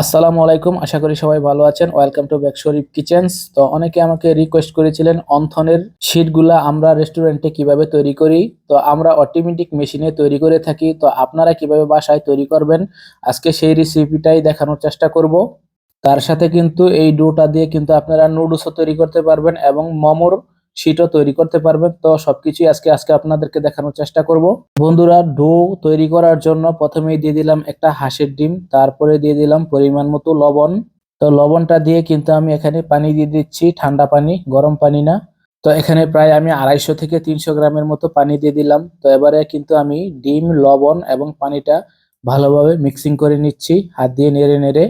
আসসালামু আলাইকুম, আশা করি সবাই ভালো আছেন। Welcome to back Sharif kitchens তো অনেকে আমাকে রিকোয়েস্ট করেছিলেন অন্থনের শীটগুলা আমরা রেস্টুরেন্টে কীভাবে তৈরি করি। তো আমরা অটোমেটিক মেশিনে তৈরি করে থাকি। তো আপনারা কীভাবে বাসায় তৈরি করবেন? আজকে সেই রেসিপিটাই দেখানোর চেষ্টা করব। তার সাথে কিন্তু এই ডোটা দিয়ে কিন্তু আপনারা নুডলসও তৈরি করতে পারবেন এবং মোমোর শিটও তৈরি করতে পারবেন। তো সবকিছুই আজকে আজকে আপনাদেরকে দেখানোর চেষ্টা করব। বন্ধুরা, ডো তৈরি করার জন্য প্রথমেই দিয়ে দিলাম একটা হাঁসের ডিম, তারপরে দিয়ে দিলাম পরিমাণ মতো লবণ। তো লবণটা দিয়ে কিন্তু আমি এখানে পানি দিয়ে দিচ্ছি, ঠান্ডা পানি, গরম পানি না। তো এখানে প্রায় আমি আড়াইশো থেকে তিনশো গ্রামের মতো পানি দিয়ে দিলাম। তো এবারে কিন্তু আমি ডিম, লবণ এবং পানিটা ভালোভাবে মিক্সিং করে নিচ্ছি, হাত দিয়ে নেড়ে নেড়ে।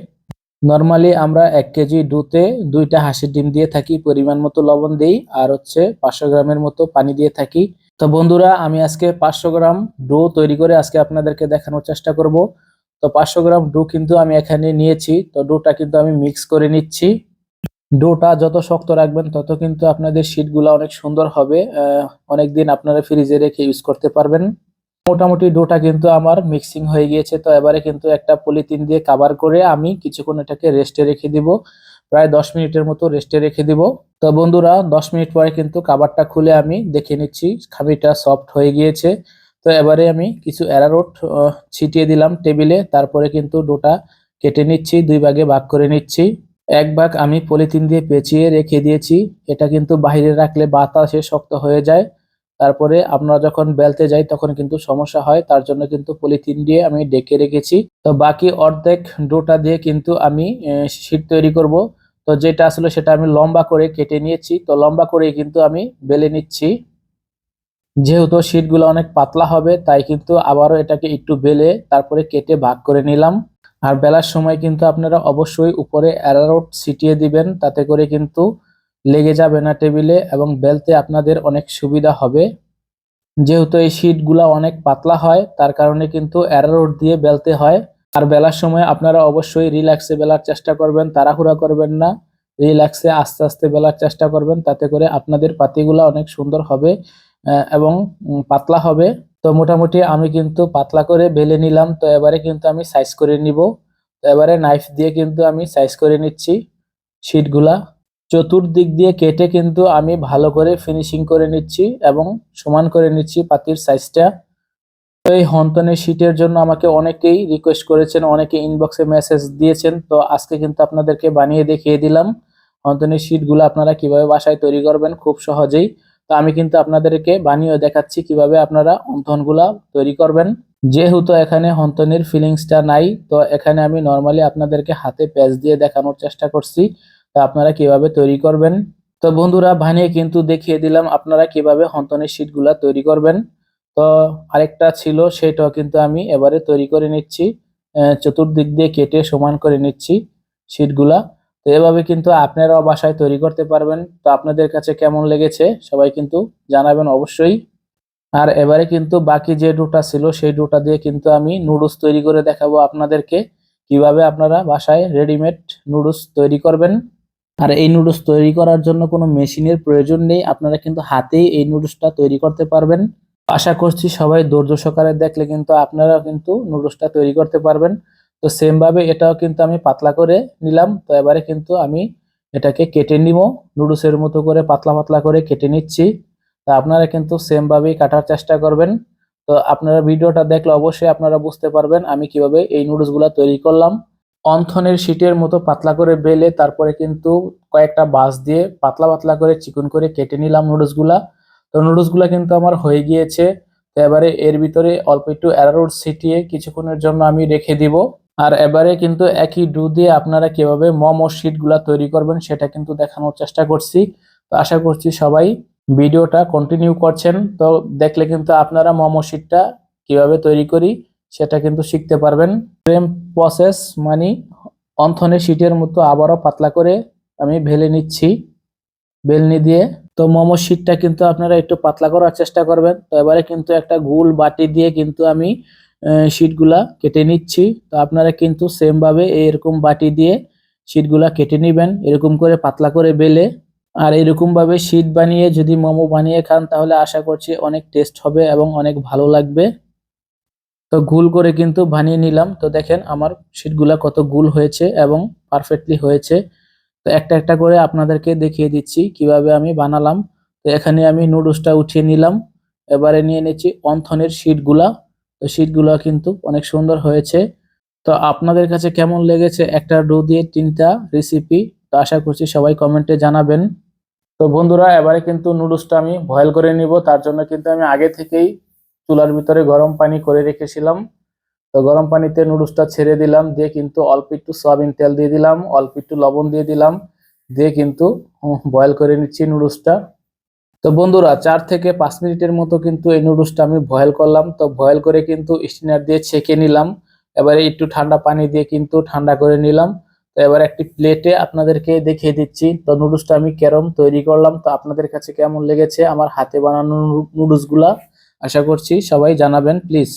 নর্মালি আমরা এক কেজি ডুতে দুইটা হাঁসের ডিম দিয়ে থাকি, পরিমাণ মতো লবণ দিই, আর হচ্ছে পাঁচশো গ্রামের মতো পানি দিয়ে থাকি। তো বন্ধুরা, আমি আজকে পাঁচশো গ্রাম ডো তৈরি করে আজকে আপনাদেরকে দেখানোর চেষ্টা করব। তো পাঁচশো গ্রাম ডো কিন্তু আমি এখানে নিয়েছি, তো ডোটা কিন্তু আমি মিক্স করে নিচ্ছি। ডোটা যত শক্ত রাখবেন, তত কিন্তু আপনাদের শীটগুলো অনেক সুন্দর হবে। অনেক দিন আপনারা ফ্রিজে রেখে ইউজ করতে পারবেন। মোটামুটি ডোটা কিন্তু আমার মিক্সিং হয়ে গিয়েছে। তো এবারে কিন্তু একটা পলিথিন দিয়ে কাভার করে আমি কিছুক্ষণ এটাকে রেস্টে রেখে দিব। প্রায় দশ মিনিটের মতো রেস্টে রেখে দিব। তো বন্ধুরা, দশ মিনিট পরে কিন্তু কাভারটা খুলে আমি দেখে নিচ্ছি, খামিটা সফট হয়ে গিয়েছে। তো এবারে আমি কিছু অ্যারারোট ছিটিয়ে দিলাম টেবিলে। তারপরে কিন্তু ডোটা কেটে নিচ্ছি, দুই ভাগে ভাগ করে নিচ্ছি। এক ভাগ আমি পলিথিন দিয়ে পেঁচিয়ে রেখে দিয়েছি। এটা কিন্তু বাইরে রাখলে বাতাসে শক্ত হয়ে যায়। তারপরে আমরা যখন বেলতে যাই, তখন কিন্তু সমস্যা হয়। তার জন্য কিন্তু পলিথিন দিয়ে আমি ডেকে রেখেছি। তো বাকি অর্ধেক ডোটা দিয়ে কিন্তু আমি শীট তৈরি করব। তো যেটা আসলে সেটা আমি লম্বা করে কেটে নিয়েছি। তো লম্বা করে কিন্তু আমি বেলে নিচ্ছি। যেহেতু শীটগুলো অনেক পাতলা হবে, তাই কিন্তু আবারও এটাকে একটু বেলে তারপরে কেটে ভাগ করে নিলাম। আর বেলার সময় কিন্তু আপনারা অবশ্যই উপরে অ্যারারোট ছিটিয়ে দিবেন। তাতে করে কিন্তু লেগে যাবে না টেবিলে এবং বেলতে আপনাদের অনেক সুবিধা হবে। যেহেতু এই শিটগুলো অনেক পাতলা হয়, তার কারণে কিন্তু অ্যারারোড দিয়ে বেলতে হয়। আর বেলার সময় আপনারা অবশ্যই রিল্যাক্সে বেলার চেষ্টা করবেন, তাড়াহুড়া করবেন না। রিল্যাক্সে আস্তে আস্তে বেলার চেষ্টা করবেন, তাতে করে আপনাদের পাতিগুলো অনেক সুন্দর হবে এবং পাতলা হবে। তো মোটামুটি আমি কিন্তু পাতলা করে বেলে নিলাম, তো এবারে কিন্তু আমি সাইজ করে নিব। এবারে নাইফ দিয়ে কিন্তু আমি সাইজ করে নিচ্ছি শিটগুলা। চতুর্দিক দিয়ে কেটে কিন্তু আমি ভালো করে ফিনিশিং করে নিচ্ছি এবং সমান করে নিচ্ছি পাতির সাইজটা তো এই হন্তনের শীটের জন্য আমাকে অনেকেই রিকোয়েস্ট করেছেন, অনেকে ইনবক্সে মেসেজ দিয়েছেন। তো আজকে কিন্তু আপনাদেরকে বানিয়ে দেখিয়ে দিলাম হন্তনের শীটগুলো আপনারা কীভাবে বাসায় তৈরি করবেন খুব সহজেই। তো আমি কিন্তু আপনাদেরকে বানিয়ে দেখাচ্ছি কীভাবে আপনারা অন্তনগুলা তৈরি করবেন। যেহেতু এখানে হন্তনের ফিলিংসটা নাই, তো এখানে আমি নর্মালি আপনাদেরকে হাতে প্যাচ দিয়ে দেখানোর চেষ্টা করছি। আপনারা কীভাবে তৈরি করবেন? তো বন্ধুরা, বানিয়ে কিন্তু দেখিয়ে দিলাম আপনারা কীভাবে হন্তনের শীটগুলা তৈরি করবেন। তো আরেকটা ছিল, সেটাও কিন্তু আমি এবারে তৈরি করে নিচ্ছি। চতুর্দিক দিয়ে কেটে সমান করে নিচ্ছি শীটগুলা। তো এভাবে কিন্তু আপনারাও বাসায় তৈরি করতে পারবেন। তো আপনাদের কাছে কেমন লেগেছে, সবাই কিন্তু জানাবেন অবশ্যই। আর এবারে কিন্তু বাকি যে ডুটা ছিল, সেই ডুটা দিয়ে কিন্তু আমি নুডলস তৈরি করে দেখাবো আপনাদেরকে। কীভাবে আপনারা বাসায় রেডিমেড নুডলস তৈরি করবেন। আর এই নুডলস তৈরি করার জন্য কোনো মেশিনের প্রয়োজন নেই। আপনারা কিন্তু হাতেই এই নুডলসটা তৈরি করতে পারবেন। আশা করছি সবাই ধৈর্য সহকারে দেখলে কিন্তু আপনারা কিন্তু নুডলসটা তৈরি করতে পারবেন। তো সেম ভাবে এটাও কিন্তু আমি পাতলা করে নিলাম। তো এবারে কিন্তু আমি এটাকে কেটে নিব। নুডলসের মতো করে পাতলা পাতলা করে কেটে নিচ্ছি। তো আপনারা কিন্তু সেম ভাবেই কাটার চেষ্টা করবেন। তো আপনারা ভিডিওটা দেখলে অবশ্যই আপনারা বুঝতে পারবেন আমি কীভাবে এই নুডলসগুলো তৈরি করলাম। অন্থনের শীটের মতো পাতলা করে বেলে তারপরে কিন্তু কয়েকটা বাস দিয়ে পাতলা পাতলা করে চিকন করে কেটে নিলাম নুডলসগুলা তো নুডলসগুলা কিন্তু আমার হয়ে গিয়েছে। তো এবারে এর ভিতরে অল্প একটু অ্যারারুট ছিটিয়ে কিছুক্ষণের জন্য আমি রেখে দিব। আর এবারে কিন্তু একই ডু দিয়ে আপনারা কীভাবে মোমো শিটগুলা তৈরি করবেন সেটা কিন্তু দেখানোর চেষ্টা করছি। তো আশা করছি সবাই ভিডিওটা কন্টিনিউ করছেন। তো দেখলে কিন্তু আপনারা মোমো শিটটা কীভাবে তৈরি করি সেটা কিন্তু শিখতে পারবেন। সেম প্রসেস মানে অন্থনের শিটের মতো আবারও পাতলা করে আমি ভেলে নিচ্ছি বেলনি দিয়ে। তো মোমো শিটটা কিন্তু আপনারা একটু পাতলা করার চেষ্টা করবেন। তো এবারে কিন্তু একটা গুল বাটি দিয়ে কিন্তু আমি শিটগুলা কেটে নিচ্ছি। তো আপনারা কিন্তু সেমভাবে এরকম বাটি দিয়ে শিটগুলা কেটে নেবেন। এরকম করে পাতলা করে বেলে। আর এরকমভাবে শিট বানিয়ে যদি মোমো বানিয়ে খান তাহলে আশা করছি অনেক টেস্ট হবে এবং অনেক ভালো লাগবে। তো গুল করে কিন্তু বানিয়ে নিলাম। তো দেখেন আমার শীটগুলা কত গুল হয়েছে এবং পারফেক্টলি হয়েছে। তো একটা একটা করে আপনাদেরকে দেখিয়ে দিচ্ছি কীভাবে আমি বানালাম। তো এখানে আমি নুডলসটা উঠিয়ে নিলাম। এবারে নিয়ে নিচ্ছি অন্থনের শীটগুলা তো শীটগুলা কিন্তু অনেক সুন্দর হয়েছে। তো আপনাদের কাছে কেমন লেগেছে একটা ডো দিয়ে তিনটা রেসিপি তো আশা করছি সবাই কমেন্টে জানাবেন। তো বন্ধুরা, এবারে কিন্তু নুডলসটা আমি বয়েল করে নিব। তার জন্য কিন্তু আমি আগে থেকেই চুলার ভিতরে গরম পানি করে রেখেছিলাম। তো গরম পানিতে নুডলসটা ছেড়ে দিলাম, দিয়ে কিন্তু অল্প একটু সয়াবিন তেল দিয়ে দিলাম, অল্প একটু লবণ দিয়ে দিলাম, দিয়ে কিন্তু বয়েল করে নিচ্ছি নুডলসটা। তো বন্ধুরা, চার থেকে পাঁচ মিনিটের মতো কিন্তু এই নুডলসটা আমি বয়েল করলাম। তো বয়েল করে কিন্তু স্টিনার দিয়ে ছেঁকে নিলাম। এবারে একটু ঠান্ডা পানি দিয়ে কিন্তু ঠান্ডা করে নিলাম। তো এবার একটি প্লেটে আপনাদেরকে দেখিয়ে দিচ্ছি। তো নুডলসটা আমি কেরম তৈরি করলাম। তো আপনাদের কাছে কেমন লেগেছে আমার হাতে বানানো নুডলসগুলা আশা করছি সবাই জানাবেন প্লিজ